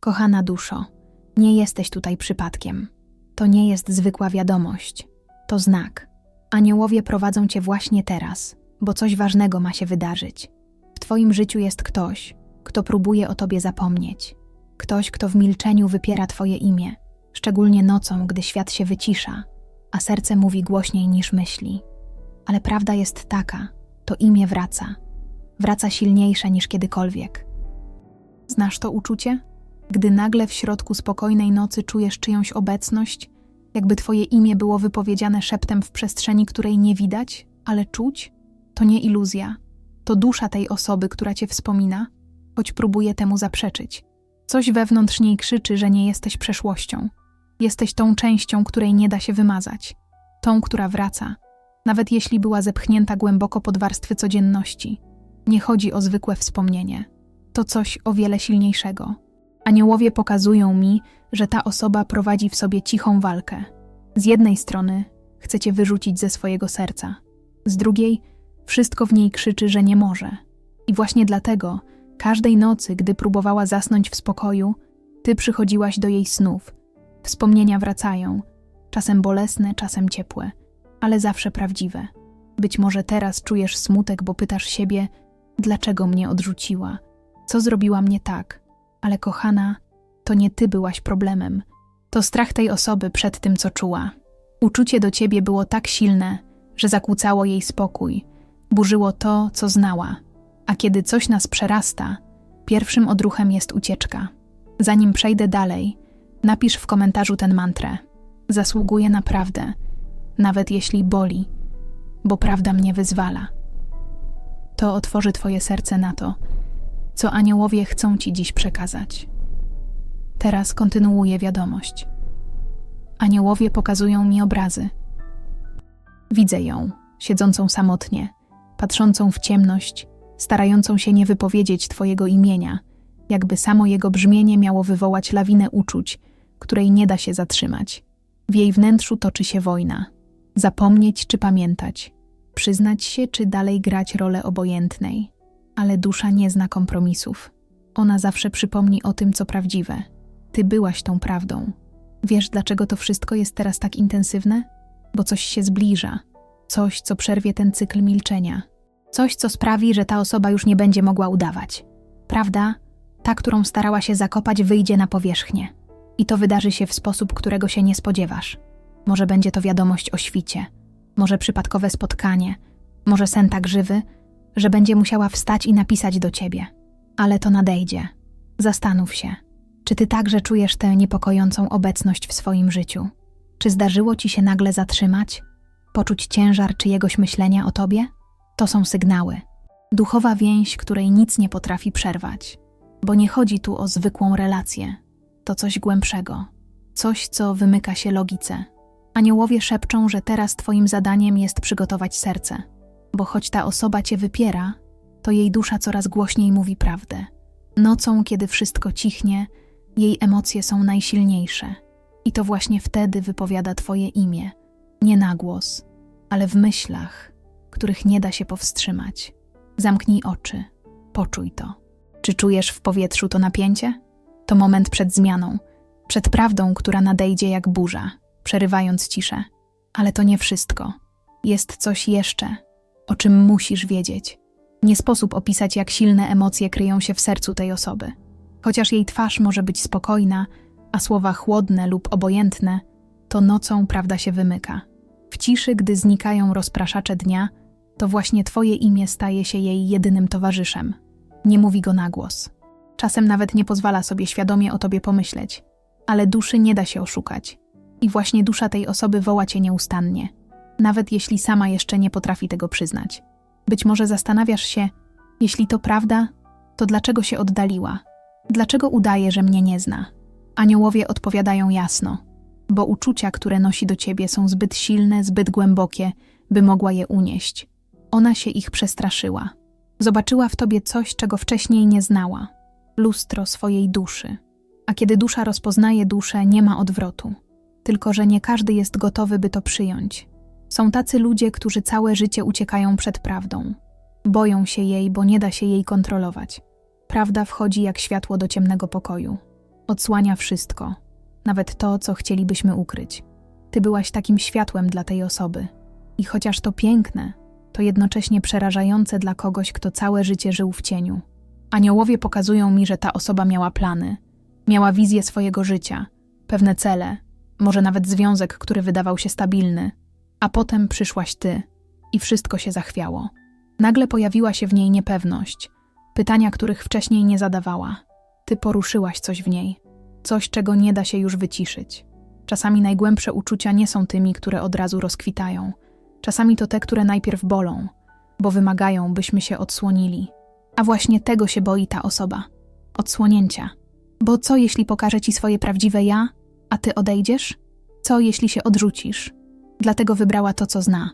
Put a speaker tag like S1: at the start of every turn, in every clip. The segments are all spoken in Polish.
S1: Kochana duszo, nie jesteś tutaj przypadkiem. To nie jest zwykła wiadomość. To znak. Aniołowie prowadzą cię właśnie teraz, bo coś ważnego ma się wydarzyć. W twoim życiu jest ktoś, kto próbuje o tobie zapomnieć. Ktoś, kto w milczeniu wypiera twoje imię, szczególnie nocą, gdy świat się wycisza, a serce mówi głośniej niż myśli. Ale prawda jest taka: to imię wraca. Wraca silniejsze niż kiedykolwiek. Znasz to uczucie? Gdy nagle w środku spokojnej nocy czujesz czyjąś obecność, jakby twoje imię było wypowiedziane szeptem w przestrzeni, której nie widać, ale czuć? To nie iluzja. To dusza tej osoby, która cię wspomina, choć próbuje temu zaprzeczyć. Coś wewnątrz niej krzyczy, że nie jesteś przeszłością. Jesteś tą częścią, której nie da się wymazać. Tą, która wraca, nawet jeśli była zepchnięta głęboko pod warstwy codzienności. Nie chodzi o zwykłe wspomnienie. To coś o wiele silniejszego. Aniołowie pokazują mi, że ta osoba prowadzi w sobie cichą walkę. Z jednej strony chce cię wyrzucić ze swojego serca, z drugiej wszystko w niej krzyczy, że nie może. I właśnie dlatego każdej nocy, gdy próbowała zasnąć w spokoju, ty przychodziłaś do jej snów. Wspomnienia wracają, czasem bolesne, czasem ciepłe, ale zawsze prawdziwe. Być może teraz czujesz smutek, bo pytasz siebie, dlaczego mnie odrzuciła, co zrobiła mnie tak. Ale kochana, to nie ty byłaś problemem. To strach tej osoby przed tym, co czuła. Uczucie do ciebie było tak silne, że zakłócało jej spokój, burzyło to, co znała. A kiedy coś nas przerasta, pierwszym odruchem jest ucieczka. Zanim przejdę dalej, napisz w komentarzu ten mantrę. Zasługuję na prawdę, nawet jeśli boli, bo prawda mnie wyzwala. To otworzy Twoje serce na to, co aniołowie chcą Ci dziś przekazać. Teraz kontynuuję wiadomość. Aniołowie pokazują mi obrazy. Widzę ją, siedzącą samotnie, patrzącą w ciemność, starającą się nie wypowiedzieć Twojego imienia, jakby samo jego brzmienie miało wywołać lawinę uczuć, której nie da się zatrzymać. W jej wnętrzu toczy się wojna. Zapomnieć czy pamiętać, przyznać się czy dalej grać rolę obojętnej. Ale dusza nie zna kompromisów. Ona zawsze przypomni o tym, co prawdziwe. Ty byłaś tą prawdą. Wiesz, dlaczego to wszystko jest teraz tak intensywne? Bo coś się zbliża. Coś, co przerwie ten cykl milczenia. Coś, co sprawi, że ta osoba już nie będzie mogła udawać. Prawda? Ta, którą starała się zakopać, wyjdzie na powierzchnię. I to wydarzy się w sposób, którego się nie spodziewasz. Może będzie to wiadomość o świcie, może przypadkowe spotkanie, może sen tak żywy, że będzie musiała wstać i napisać do ciebie. Ale to nadejdzie. Zastanów się, czy ty także czujesz tę niepokojącą obecność w swoim życiu? Czy zdarzyło ci się nagle zatrzymać? Poczuć ciężar czyjegoś myślenia o tobie? To są sygnały. Duchowa więź, której nic nie potrafi przerwać. Bo nie chodzi tu o zwykłą relację. To coś głębszego. Coś, co wymyka się logice. Aniołowie szepczą, że teraz twoim zadaniem jest przygotować serce. Bo choć ta osoba cię wypiera, to jej dusza coraz głośniej mówi prawdę. Nocą, kiedy wszystko cichnie, jej emocje są najsilniejsze. I to właśnie wtedy wypowiada Twoje imię, nie na głos, ale w myślach, których nie da się powstrzymać. Zamknij oczy, poczuj to. Czy czujesz w powietrzu to napięcie? To moment przed zmianą, przed prawdą, która nadejdzie jak burza, przerywając ciszę. Ale to nie wszystko. Jest coś jeszcze, o czym musisz wiedzieć. Nie sposób opisać, jak silne emocje kryją się w sercu tej osoby. Chociaż jej twarz może być spokojna, a słowa chłodne lub obojętne, to nocą prawda się wymyka. W ciszy, gdy znikają rozpraszacze dnia, to właśnie Twoje imię staje się jej jedynym towarzyszem. Nie mówi go na głos. Czasem nawet nie pozwala sobie świadomie o Tobie pomyśleć, ale duszy nie da się oszukać. I właśnie dusza tej osoby woła Cię nieustannie, nawet jeśli sama jeszcze nie potrafi tego przyznać. Być może zastanawiasz się, jeśli to prawda, to dlaczego się oddaliła? Dlaczego udaje, że mnie nie zna? Aniołowie odpowiadają jasno, bo uczucia, które nosi do ciebie, są zbyt silne, zbyt głębokie, by mogła je unieść. Ona się ich przestraszyła. Zobaczyła w tobie coś, czego wcześniej nie znała lustro swojej duszy. A kiedy dusza rozpoznaje duszę, nie ma odwrotu. Tylko, że nie każdy jest gotowy, by to przyjąć. Są tacy ludzie, którzy całe życie uciekają przed prawdą. Boją się jej, bo nie da się jej kontrolować. Prawda wchodzi jak światło do ciemnego pokoju. Odsłania wszystko, nawet to, co chcielibyśmy ukryć. Ty byłaś takim światłem dla tej osoby. I chociaż to piękne, to jednocześnie przerażające dla kogoś, kto całe życie żył w cieniu. Aniołowie pokazują mi, że ta osoba miała plany, miała wizję swojego życia, pewne cele, może nawet związek, który wydawał się stabilny. A potem przyszłaś ty i wszystko się zachwiało. Nagle pojawiła się w niej niepewność, pytania, których wcześniej nie zadawała. Ty poruszyłaś coś w niej, coś, czego nie da się już wyciszyć. Czasami najgłębsze uczucia nie są tymi, które od razu rozkwitają. Czasami to te, które najpierw bolą, bo wymagają, byśmy się odsłonili. A właśnie tego się boi ta osoba odsłonięcia. Bo co jeśli pokaże ci swoje prawdziwe ja, a ty odejdziesz? Co jeśli się odrzucisz? Dlatego wybrała to, co zna.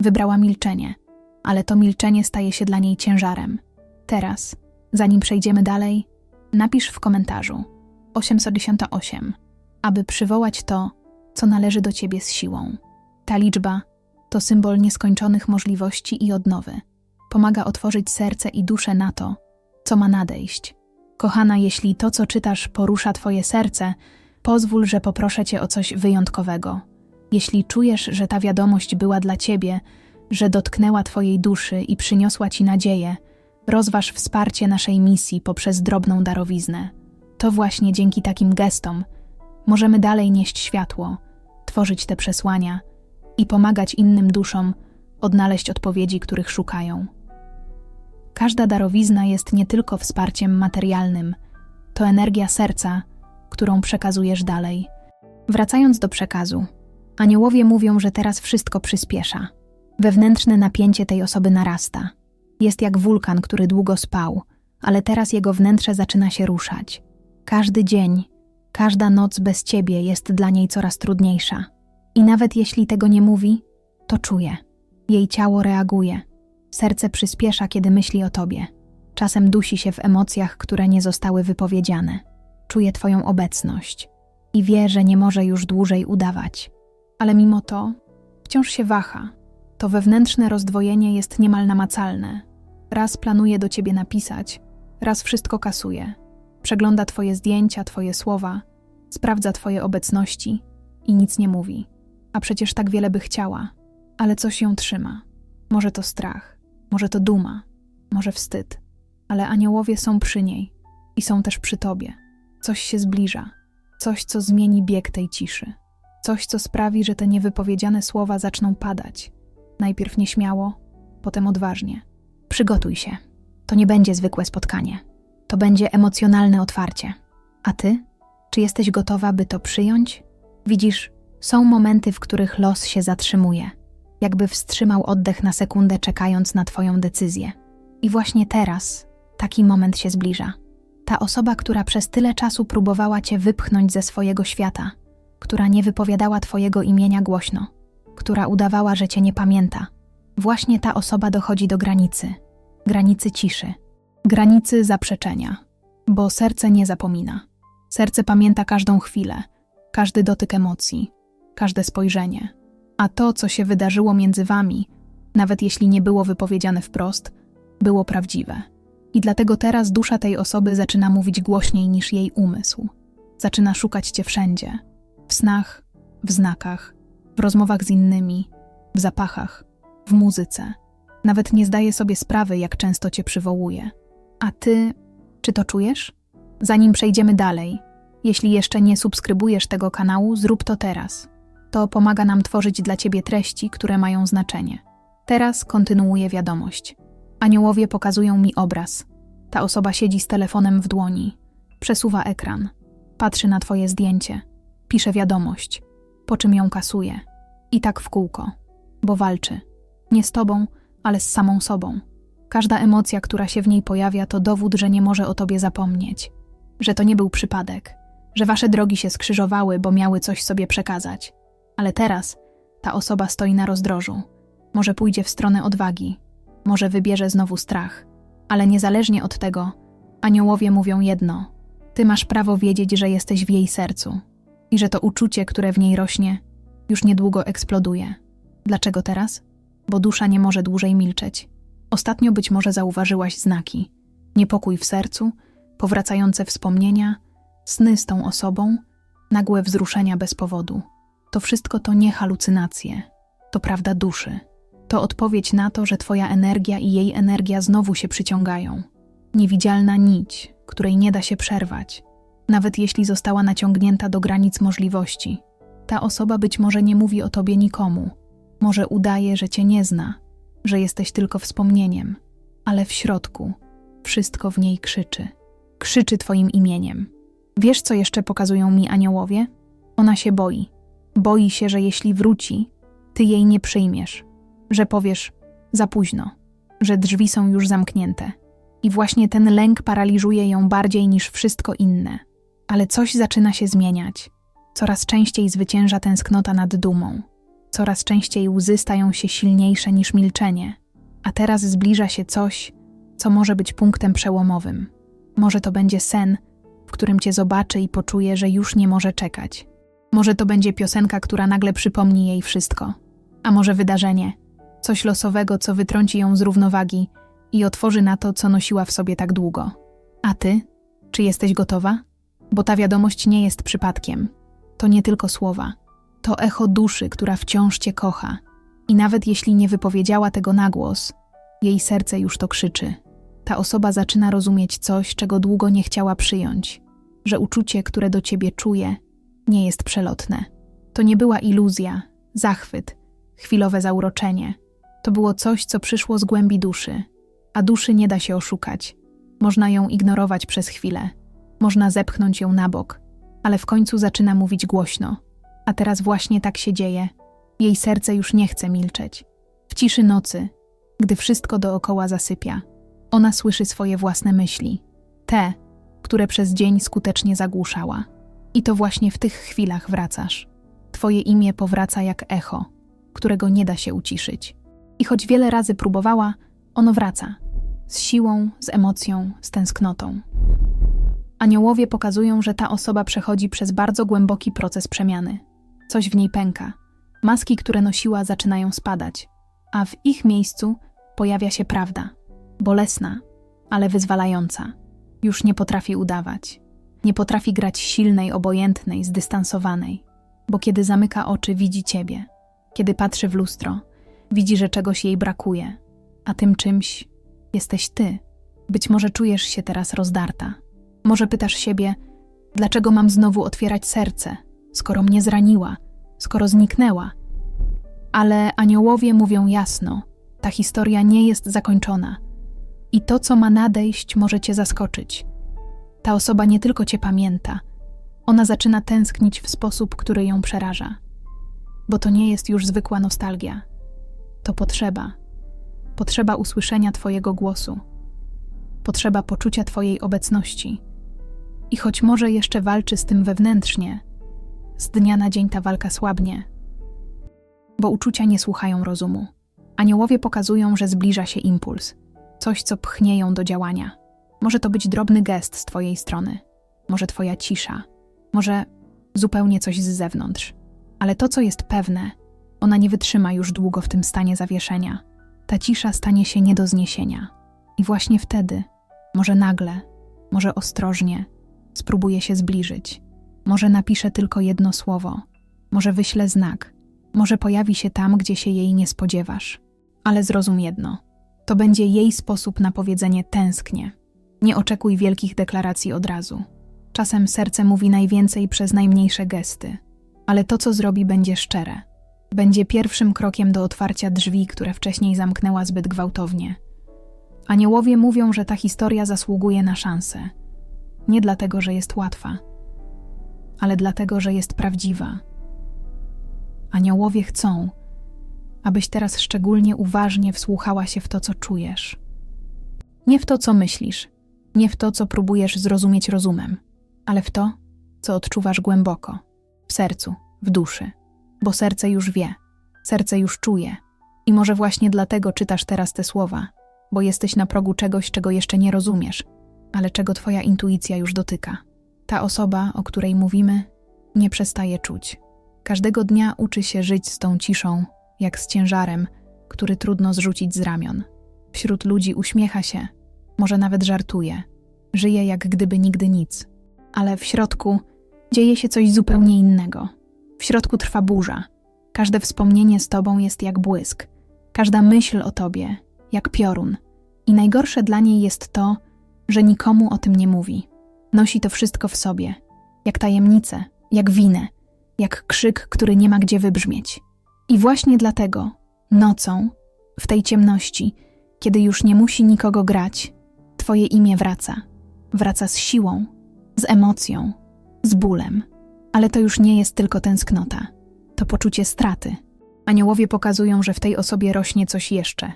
S1: Wybrała milczenie, ale to milczenie staje się dla niej ciężarem. Teraz, zanim przejdziemy dalej, napisz w komentarzu 888, aby przywołać to, co należy do ciebie z siłą. Ta liczba to symbol nieskończonych możliwości i odnowy. Pomaga otworzyć serce i duszę na to, co ma nadejść. Kochana, jeśli to, co czytasz, porusza Twoje serce, pozwól, że poproszę Cię o coś wyjątkowego. Jeśli czujesz, że ta wiadomość była dla Ciebie, że dotknęła Twojej duszy i przyniosła Ci nadzieję, rozważ wsparcie naszej misji poprzez drobną darowiznę. To właśnie dzięki takim gestom możemy dalej nieść światło, tworzyć te przesłania i pomagać innym duszom odnaleźć odpowiedzi, których szukają. Każda darowizna jest nie tylko wsparciem materialnym, to energia serca, którą przekazujesz dalej. Wracając do przekazu, aniołowie mówią, że teraz wszystko przyspiesza. Wewnętrzne napięcie tej osoby narasta. Jest jak wulkan, który długo spał, ale teraz jego wnętrze zaczyna się ruszać. Każdy dzień, każda noc bez ciebie jest dla niej coraz trudniejsza. I nawet jeśli tego nie mówi, to czuje. Jej ciało reaguje. Serce przyspiesza, kiedy myśli o tobie. Czasem dusi się w emocjach, które nie zostały wypowiedziane. Czuje twoją obecność i wie, że nie może już dłużej udawać. Ale mimo to wciąż się waha. To wewnętrzne rozdwojenie jest niemal namacalne. Raz planuje do ciebie napisać, raz wszystko kasuje. Przegląda twoje zdjęcia, twoje słowa, sprawdza twoje obecności i nic nie mówi. A przecież tak wiele by chciała, ale coś ją trzyma. Może to strach, może to duma, może wstyd, ale aniołowie są przy niej i są też przy tobie. Coś się zbliża, coś, co zmieni bieg tej ciszy, coś, co sprawi, że te niewypowiedziane słowa zaczną padać. Najpierw nieśmiało, potem odważnie. Przygotuj się. To nie będzie zwykłe spotkanie. To będzie emocjonalne otwarcie. A ty? Czy jesteś gotowa, by to przyjąć? Widzisz, są momenty, w których los się zatrzymuje, jakby wstrzymał oddech na sekundę, czekając na Twoją decyzję. I właśnie teraz taki moment się zbliża. Ta osoba, która przez tyle czasu próbowała Cię wypchnąć ze swojego świata, która nie wypowiadała Twojego imienia głośno, która udawała, że Cię nie pamięta, właśnie ta osoba dochodzi do granicy granicy ciszy, granicy zaprzeczenia, bo serce nie zapomina. Serce pamięta każdą chwilę, każdy dotyk emocji, każde spojrzenie. A to, co się wydarzyło między wami, nawet jeśli nie było wypowiedziane wprost, było prawdziwe. I dlatego teraz dusza tej osoby zaczyna mówić głośniej niż jej umysł. Zaczyna szukać cię wszędzie snach, w znakach, w rozmowach z innymi, w zapachach, w muzyce. Nawet nie zdaje sobie sprawy, jak często cię przywołuje. A ty, czy to czujesz? Zanim przejdziemy dalej, jeśli jeszcze nie subskrybujesz tego kanału, zrób to teraz. To pomaga nam tworzyć dla ciebie treści, które mają znaczenie. Teraz kontynuuję wiadomość. Aniołowie pokazują mi obraz. Ta osoba siedzi z telefonem w dłoni, przesuwa ekran, patrzy na twoje zdjęcie, pisze wiadomość, po czym ją kasuje. I tak w kółko, bo walczy. Nie z tobą, ale z samą sobą. Każda emocja, która się w niej pojawia, to dowód, że nie może o tobie zapomnieć, że to nie był przypadek, że wasze drogi się skrzyżowały, bo miały coś sobie przekazać. Ale teraz ta osoba stoi na rozdrożu. Może pójdzie w stronę odwagi, może wybierze znowu strach, ale niezależnie od tego, aniołowie mówią jedno: ty masz prawo wiedzieć, że jesteś w jej sercu i że to uczucie, które w niej rośnie, już niedługo eksploduje. Dlaczego teraz? Bo dusza nie może dłużej milczeć. Ostatnio być może zauważyłaś znaki: niepokój w sercu, powracające wspomnienia, Sny z tą osobą, nagłe wzruszenia bez powodu. To wszystko to nie halucynacje, to prawda duszy. To odpowiedź na to, że Twoja energia i jej energia znowu się przyciągają. Niewidzialna nić, której nie da się przerwać, nawet jeśli została naciągnięta do granic możliwości. Ta osoba być może nie mówi o Tobie nikomu, może udaje, że Cię nie zna, że jesteś tylko wspomnieniem, ale w środku wszystko w niej krzyczy. Krzyczy Twoim imieniem. Wiesz, co jeszcze pokazują mi aniołowie? Ona się boi. Boi się, że jeśli wróci, Ty jej nie przyjmiesz, że powiesz za późno, że drzwi są już zamknięte. I właśnie ten lęk paraliżuje ją bardziej niż wszystko inne. Ale coś zaczyna się zmieniać. Coraz częściej zwycięża tęsknota nad dumą. Coraz częściej łzy stają się silniejsze niż milczenie. A teraz zbliża się coś, co może być punktem przełomowym. Może to będzie sen, w którym cię zobaczy i poczuje, że już nie może czekać. Może to będzie piosenka, która nagle przypomni jej wszystko. A może wydarzenie, coś losowego, co wytrąci ją z równowagi i otworzy na to, co nosiła w sobie tak długo. A ty? Czy jesteś gotowa? Bo ta wiadomość nie jest przypadkiem. To nie tylko słowa. To echo duszy, która wciąż cię kocha. I nawet jeśli nie wypowiedziała tego na głos, jej serce już to krzyczy. Ta osoba zaczyna rozumieć coś, czego długo nie chciała przyjąć, że uczucie, które do ciebie czuje, nie jest przelotne. To nie była iluzja, zachwyt, chwilowe zauroczenie. To było coś, co przyszło z głębi duszy, a duszy nie da się oszukać. Można ją ignorować przez chwilę, można zepchnąć ją na bok, ale w końcu zaczyna mówić głośno. A teraz właśnie tak się dzieje. Jej serce już nie chce milczeć. W ciszy nocy, gdy wszystko dookoła zasypia, ona słyszy swoje własne myśli, te, które przez dzień skutecznie zagłuszała. I to właśnie w tych chwilach wracasz. Twoje imię powraca jak echo, którego nie da się uciszyć. I choć wiele razy próbowała, ono wraca z siłą, z emocją, z tęsknotą. Aniołowie pokazują, że ta osoba przechodzi przez bardzo głęboki proces przemiany. Coś w niej pęka. Maski, które nosiła, zaczynają spadać, a w ich miejscu pojawia się prawda. Bolesna, ale wyzwalająca. Już nie potrafi udawać. Nie potrafi grać silnej, obojętnej, zdystansowanej. Bo kiedy zamyka oczy, widzi ciebie. Kiedy patrzy w lustro, widzi, że czegoś jej brakuje. A tym czymś jesteś ty. Być może czujesz się teraz rozdarta. Może pytasz siebie, dlaczego mam znowu otwierać serce, skoro mnie zraniła, skoro zniknęła. Ale aniołowie mówią jasno: ta historia nie jest zakończona. I to, co ma nadejść, może cię zaskoczyć. Ta osoba nie tylko cię pamięta, ona zaczyna tęsknić w sposób, który ją przeraża. Bo to nie jest już zwykła nostalgia. To potrzeba. Potrzeba usłyszenia Twojego głosu. Potrzeba poczucia Twojej obecności. I choć może jeszcze walczy z tym wewnętrznie, z dnia na dzień ta walka słabnie, bo uczucia nie słuchają rozumu. Aniołowie pokazują, że zbliża się impuls, coś, co pchnie ją do działania. Może to być drobny gest z Twojej strony, może Twoja cisza, może zupełnie coś z zewnątrz. Ale to, co jest pewne, ona nie wytrzyma już długo w tym stanie zawieszenia. Ta cisza stanie się nie do zniesienia. I właśnie wtedy, może nagle, może ostrożnie, spróbuje się zbliżyć. Może napisze tylko jedno słowo, może wyśle znak, może pojawi się tam, gdzie się jej nie spodziewasz. Ale zrozum jedno: to będzie jej sposób na powiedzenie tęsknie. Nie oczekuj wielkich deklaracji od razu. Czasem serce mówi najwięcej przez najmniejsze gesty, ale to, co zrobi, będzie szczere. Będzie pierwszym krokiem do otwarcia drzwi, które wcześniej zamknęła zbyt gwałtownie. Aniołowie mówią, że ta historia zasługuje na szansę. Nie dlatego, że jest łatwa, ale dlatego, że jest prawdziwa. Aniołowie chcą, abyś teraz szczególnie uważnie wsłuchała się w to, co czujesz. Nie w to, co myślisz, nie w to, co próbujesz zrozumieć rozumem, ale w to, co odczuwasz głęboko, w sercu, w duszy, bo serce już wie, serce już czuje. I może właśnie dlatego czytasz teraz te słowa, bo jesteś na progu czegoś, czego jeszcze nie rozumiesz, ale czego twoja intuicja już dotyka. Ta osoba, o której mówimy, nie przestaje czuć. Każdego dnia uczy się żyć z tą ciszą, jak z ciężarem, który trudno zrzucić z ramion. Wśród ludzi uśmiecha się, może nawet żartuje, żyje jak gdyby nigdy nic. ale w środku dzieje się coś zupełnie innego. W środku trwa burza. Każde wspomnienie z tobą jest jak błysk, każda myśl o tobie jak piorun. I najgorsze dla niej jest to, że nikomu o tym nie mówi. Nosi to wszystko w sobie, jak tajemnicę, jak winę, jak krzyk, który nie ma gdzie wybrzmieć. I właśnie dlatego, nocą, w tej ciemności, kiedy już nie musi nikogo grać, Twoje imię wraca. Wraca z siłą, z emocją, z bólem. Ale to już nie jest tylko tęsknota. To poczucie straty. Aniołowie pokazują, że w tej osobie rośnie coś jeszcze.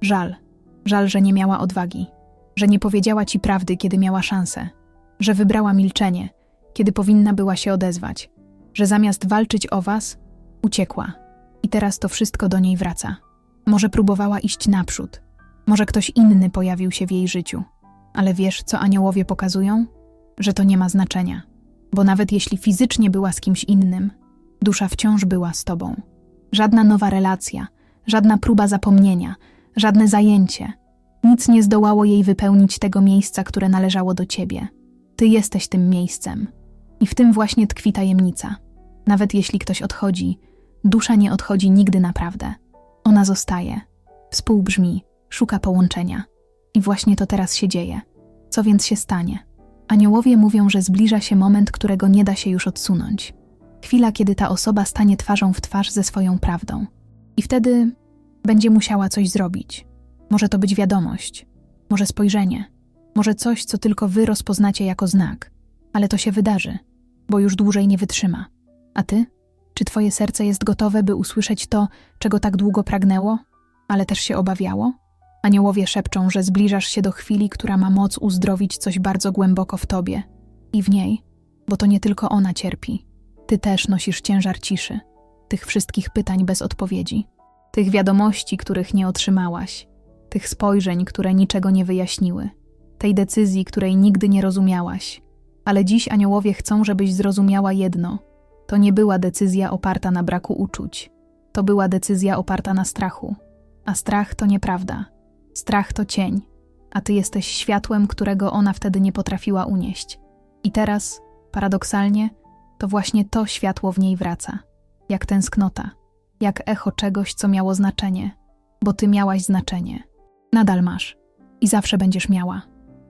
S1: Żal. Żal, że nie miała odwagi. Że nie powiedziała ci prawdy, kiedy miała szansę. Że wybrała milczenie, kiedy powinna była się odezwać. Że zamiast walczyć o was, uciekła. I teraz to wszystko do niej wraca. Może próbowała iść naprzód. Może ktoś inny pojawił się w jej życiu. Ale wiesz, co aniołowie pokazują? Że to nie ma znaczenia. Bo nawet jeśli fizycznie była z kimś innym, dusza wciąż była z tobą. Żadna nowa relacja, żadna próba zapomnienia, żadne zajęcie. Nic nie zdołało jej wypełnić tego miejsca, które należało do ciebie. Ty jesteś tym miejscem. I w tym właśnie tkwi tajemnica. Nawet jeśli ktoś odchodzi, dusza nie odchodzi nigdy naprawdę. Ona zostaje, współbrzmi, szuka połączenia. I właśnie to teraz się dzieje. Co więc się stanie? Aniołowie mówią, że zbliża się moment, którego nie da się już odsunąć. Chwila, kiedy ta osoba stanie twarzą w twarz ze swoją prawdą. I wtedy będzie musiała coś zrobić. Może to być wiadomość, może spojrzenie, może coś, co tylko wy rozpoznacie jako znak, ale to się wydarzy, bo już dłużej nie wytrzyma. A ty? Czy twoje serce jest gotowe, by usłyszeć to, czego tak długo pragnęło, ale też się obawiało? Aniołowie szepczą, że zbliżasz się do chwili, która ma moc uzdrowić coś bardzo głęboko w tobie i w niej, bo to nie tylko ona cierpi. Ty też nosisz ciężar ciszy, tych wszystkich pytań bez odpowiedzi, tych wiadomości, których nie otrzymałaś, tych spojrzeń, które niczego nie wyjaśniły, tej decyzji, której nigdy nie rozumiałaś. Ale dziś aniołowie chcą, żebyś zrozumiała jedno: to nie była decyzja oparta na braku uczuć, to była decyzja oparta na strachu. A strach to nieprawda. Strach to cień, a ty jesteś światłem, którego ona wtedy nie potrafiła unieść. I teraz, paradoksalnie, to właśnie to światło w niej wraca, jak tęsknota, jak echo czegoś, co miało znaczenie, bo ty miałaś znaczenie. Nadal masz i zawsze będziesz miała.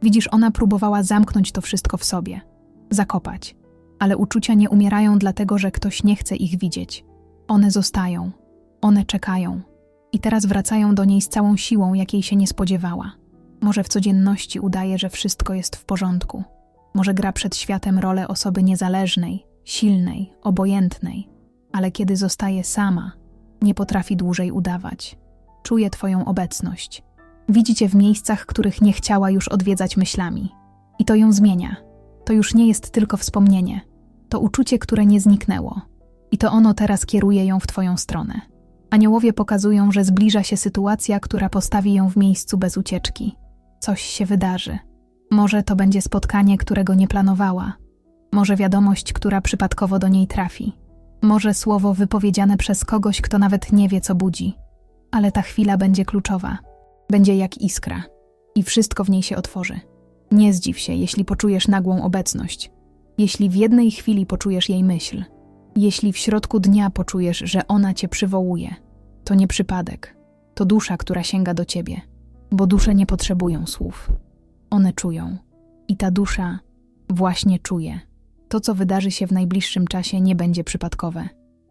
S1: Widzisz, ona próbowała zamknąć to wszystko w sobie, zakopać, ale uczucia nie umierają dlatego, że ktoś nie chce ich widzieć. One zostają, one czekają i teraz wracają do niej z całą siłą, jakiej się nie spodziewała. Może w codzienności udaje, że wszystko jest w porządku. Może gra przed światem rolę osoby niezależnej, silnej, obojętnej, ale kiedy zostaje sama, nie potrafi dłużej udawać. Czuje Twoją obecność. Widzi Cię w miejscach, których nie chciała już odwiedzać myślami. I to ją zmienia. To już nie jest tylko wspomnienie. To uczucie, które nie zniknęło. I to ono teraz kieruje ją w Twoją stronę. Aniołowie pokazują, że zbliża się sytuacja, która postawi ją w miejscu bez ucieczki. Coś się wydarzy. Może to będzie spotkanie, którego nie planowała. Może wiadomość, która przypadkowo do niej trafi. Może słowo wypowiedziane przez kogoś, kto nawet nie wie, co budzi. Ale ta chwila będzie kluczowa. Będzie jak iskra. I wszystko w niej się otworzy. Nie zdziw się, jeśli poczujesz nagłą obecność. Jeśli w jednej chwili poczujesz jej myśl – jeśli w środku dnia poczujesz, że ona cię przywołuje, to nie przypadek, to dusza, która sięga do ciebie, bo dusze nie potrzebują słów. One czują. I ta dusza właśnie czuje. To, co wydarzy się w najbliższym czasie, nie będzie przypadkowe.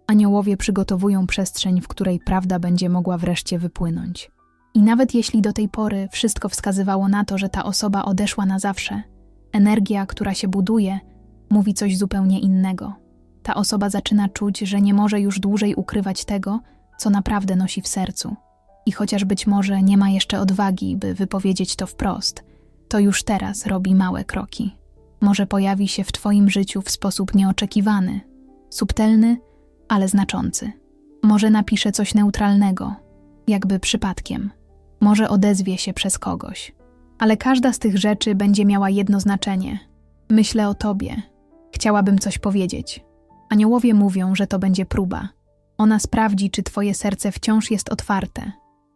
S1: Aniołowie przygotowują przestrzeń, w której prawda będzie mogła wreszcie wypłynąć. I nawet jeśli do tej pory wszystko wskazywało na to, że ta osoba odeszła na zawsze, energia, która się buduje, mówi coś zupełnie innego ta osoba zaczyna czuć, że nie może już dłużej ukrywać tego, co naprawdę nosi w sercu. I chociaż być może nie ma jeszcze odwagi, by wypowiedzieć to wprost, to już teraz robi małe kroki. Może pojawi się w Twoim życiu w sposób nieoczekiwany, subtelny, ale znaczący. Może napisze coś neutralnego, jakby przypadkiem. Może odezwie się przez kogoś. Ale każda z tych rzeczy będzie miała jedno znaczenie. Myślę o Tobie. Chciałabym coś powiedzieć. Aniołowie mówią, że to będzie próba. Ona sprawdzi, czy twoje serce wciąż jest otwarte,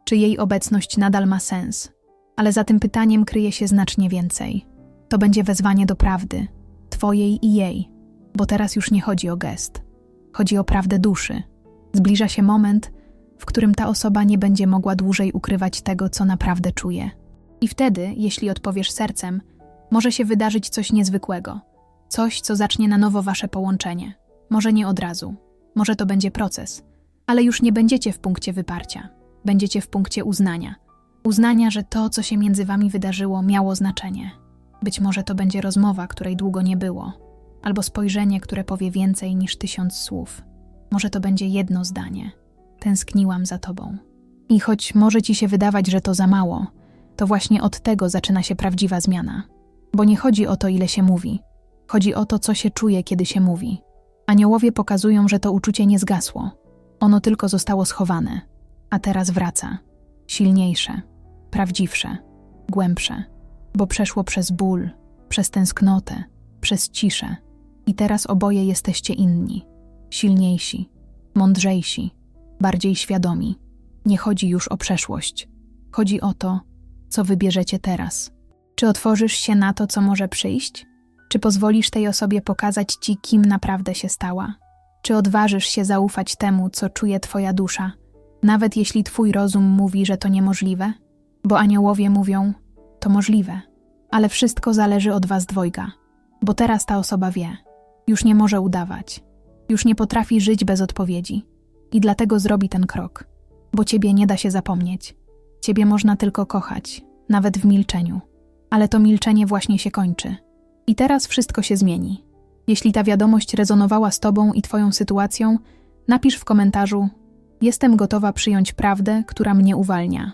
S1: czy jej obecność nadal ma sens. Ale za tym pytaniem kryje się znacznie więcej. To będzie wezwanie do prawdy, Twojej i jej, bo teraz już nie chodzi o gest. Chodzi o prawdę duszy. Zbliża się moment, w którym ta osoba nie będzie mogła dłużej ukrywać tego, co naprawdę czuje. I wtedy, jeśli odpowiesz sercem, może się wydarzyć coś niezwykłego. Coś, co zacznie na nowo wasze połączenie. Może nie od razu, może to będzie proces, ale już nie będziecie w punkcie wyparcia. Będziecie w punkcie uznania. Uznania, że to, co się między wami wydarzyło, miało znaczenie. Być może to będzie rozmowa, której długo nie było, albo spojrzenie, które powie więcej niż tysiąc słów. Może to będzie jedno zdanie. Tęskniłam za tobą. I choć może ci się wydawać, że to za mało, to właśnie od tego zaczyna się prawdziwa zmiana. Bo nie chodzi o to, ile się mówi. Chodzi o to, co się czuje, kiedy się mówi. Aniołowie pokazują, że to uczucie nie zgasło. Ono tylko zostało schowane, a teraz wraca. Silniejsze, prawdziwsze, głębsze, bo przeszło przez ból, przez tęsknotę, przez ciszę. I teraz oboje jesteście inni, silniejsi, mądrzejsi, bardziej świadomi. Nie chodzi już o przeszłość. Chodzi o to, co wybierzecie teraz. Czy otworzysz się na to, co może przyjść? Czy pozwolisz tej osobie pokazać ci, kim naprawdę się stała? Czy odważysz się zaufać temu, co czuje twoja dusza, nawet jeśli twój rozum mówi, że to niemożliwe? Bo aniołowie mówią, to możliwe, ale wszystko zależy od was dwojga, bo teraz ta osoba wie, już nie może udawać, już nie potrafi żyć bez odpowiedzi i dlatego zrobi ten krok, bo ciebie nie da się zapomnieć. Ciebie można tylko kochać, nawet w milczeniu, ale to milczenie właśnie się kończy. I teraz wszystko się zmieni. Jeśli ta wiadomość rezonowała z Tobą i Twoją sytuacją, napisz w komentarzu: Jestem gotowa przyjąć prawdę, która mnie uwalnia.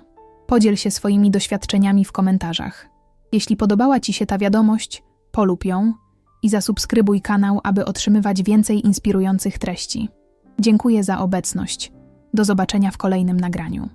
S1: Podziel się swoimi doświadczeniami w komentarzach. Jeśli podobała Ci się ta wiadomość, polub ją i zasubskrybuj kanał, aby otrzymywać więcej inspirujących treści. Dziękuję za obecność. Do zobaczenia w kolejnym nagraniu.